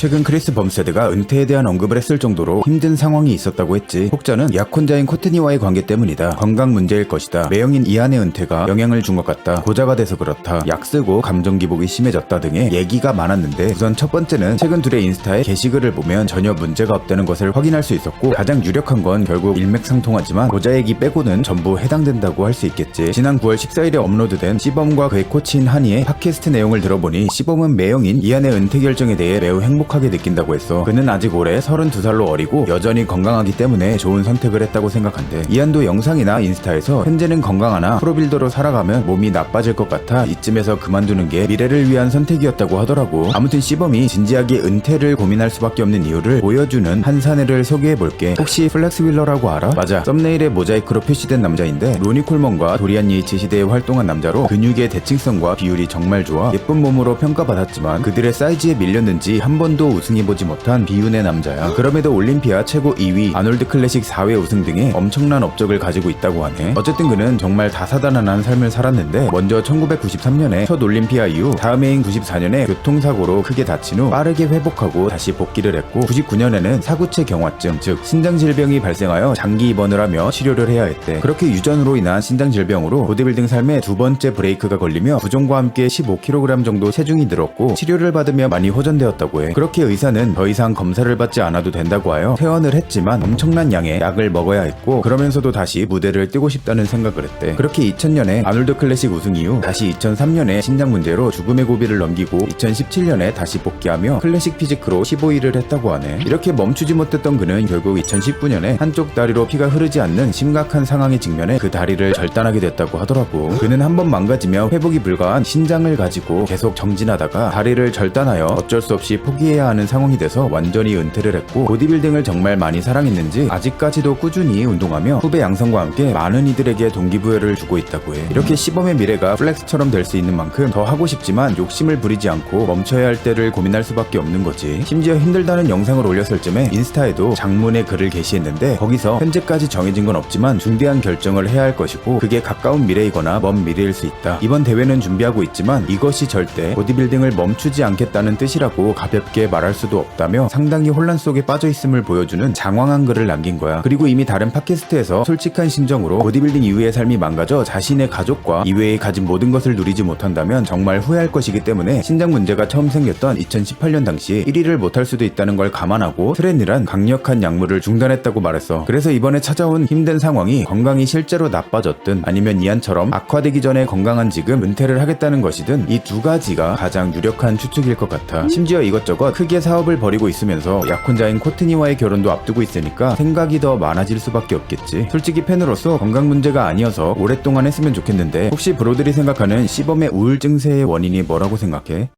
최근 크리스 범세드가 은퇴에 대한 언급을 했을 정도로 힘든 상황이 있었다고 했지. 혹자는 약혼자인 코트니와의 관계 때문이다. 건강 문제일 것이다. 매형인 이안의 은퇴가 영향을 준 것 같다. 고자가 돼서 그렇다. 약 쓰고 감정 기복이 심해졌다 등의 얘기가 많았는데 우선 첫 번째는 최근 둘의 인스타에 게시글을 보면 전혀 문제가 없다는 것을 확인할 수 있었고 가장 유력한 건 결국 일맥상통하지만 고자 얘기 빼고는 전부 해당된다고 할 수 있겠지. 지난 9월 14일에 업로드된 시범과 그의 코치인 한이의 팟캐스트 내용을 들어보니 시범은 매형인 이안의 은퇴 결정에 대해 매우 행복 하게 느낀다고 했어. 그는 아직 올해 32살로 어리고 여전히 건강하기 때문에 좋은 선택을 했다고 생각한대. 이안도 영상이나 인스타에서 현재는 건강하나 프로빌더로 살아가면 몸이 나빠질 것 같아 이쯤에서 그만두는 게 미래를 위한 선택이었다고 하더라고. 아무튼 시범이 진지하게 은퇴를 고민할 수밖에 없는 이유를 보여주는 한 사례를 소개해볼게. 혹시 플렉스 윌러라고 알아? 맞아. 썸네일에 모자이크로 표시된 남자인데 로니 콜먼과 도리안 예이츠 시대에 활동한 남자로 근육의 대칭성과 비율이 정말 좋아 예쁜 몸으로 평가받았지만 그들의 사이즈에 밀렸는지 한 번도 우승해보지 못한 비운의 남자야. 그럼에도 올림피아 최고 2위, 아놀드 클래식 4회 우승 등의 엄청난 업적을 가지고 있다고 하네. 어쨌든 그는 정말 다사다난한 삶을 살았는데 먼저 1993년에 첫 올림피아 이후 다음 해인 94년에 교통사고로 크게 다친 후 빠르게 회복하고 다시 복귀를 했고 99년에는 사구체 경화증 즉 신장 질병이 발생하여 장기 입원을 하며 치료를 해야 했대. 그렇게 유전으로 인한 신장 질병으로 보디빌딩 삶의 두 번째 브레이크가 걸리며 부종과 함께 15kg 정도 체중이 늘었고 치료를 받으며 많이 호전되었다고 해. 그렇게 의사는 더 이상 검사를 받지 않아도 된다고 하여 퇴원을 했지만 엄청난 양의 약을 먹어야 했고 그러면서도 다시 무대를 뛰고 싶다는 생각을 했대. 그렇게 2000년에 아놀드 클래식 우승 이후 다시 2003년에 신장 문제로 죽음의 고비를 넘기고 2017년에 다시 복귀하며 클래식 피지크로 15위를 했다고 하네. 이렇게 멈추지 못했던 그는 결국 2019년에 한쪽 다리로 피가 흐르지 않는 심각한 상황에 직면해 그 다리를 절단하게 됐다고 하더라고. 그는 한 번 망가지며 회복이 불가한 신장을 가지고 계속 정진하다가 다리를 절단하여 어쩔 수 없이 포기해야 하는 상황이 돼서 완전히 은퇴를 했고 보디빌딩을 정말 많이 사랑했는지 아직까지도 꾸준히 운동하며 후배 양성과 함께 많은 이들에게 동기부여를 주고 있다고 해. 이렇게 시범의 미래가 플렉스처럼 될 수 있는 만큼 더 하고 싶지만 욕심을 부리지 않고 멈춰야 할 때를 고민할 수밖에 없는 거지. 심지어 힘들다는 영상을 올렸을 쯤에 인스타에도 장문의 글을 게시했는데 거기서 현재까지 정해진 건 없지만 중대한 결정을 해야 할 것이고 그게 가까운 미래이거나 먼 미래일 수 있다. 이번 대회는 준비하고 있지만 이것이 절대 보디빌딩을 멈추지 않겠다는 뜻이라고 가볍게 말할 수도 없다며 상당히 혼란 속에 빠져 있음을 보여주는 장황한 글을 남긴 거야. 그리고 이미 다른 팟캐스트에서 솔직한 심정으로 보디빌딩 이후의 삶이 망가져 자신의 가족과 이외에 가진 모든 것을 누리지 못한다면 정말 후회할 것이기 때문에 신장 문제가 처음 생겼던 2018년 당시 1위를 못할 수도 있다는 걸 감안하고 트렌이란 강력한 약물을 중단했다고 말했어. 그래서 이번에 찾아온 힘든 상황이 건강이 실제로 나빠졌든 아니면 이안처럼 악화되기 전에 건강한 지금 은퇴를 하겠다는 것이든 이 두 가지가 가장 유력한 추측일 것 같아. 심지어 이것저것 크게 사업을 벌이고 있으면서 약혼자인 코트니와의 결혼도 앞두고 있으니까 생각이 더 많아질 수밖에 없겠지. 솔직히 팬으로서 건강 문제가 아니어서 오랫동안 했으면 좋겠는데 혹시 브로들이 생각하는 시범의 우울 증세의 원인이 뭐라고 생각해?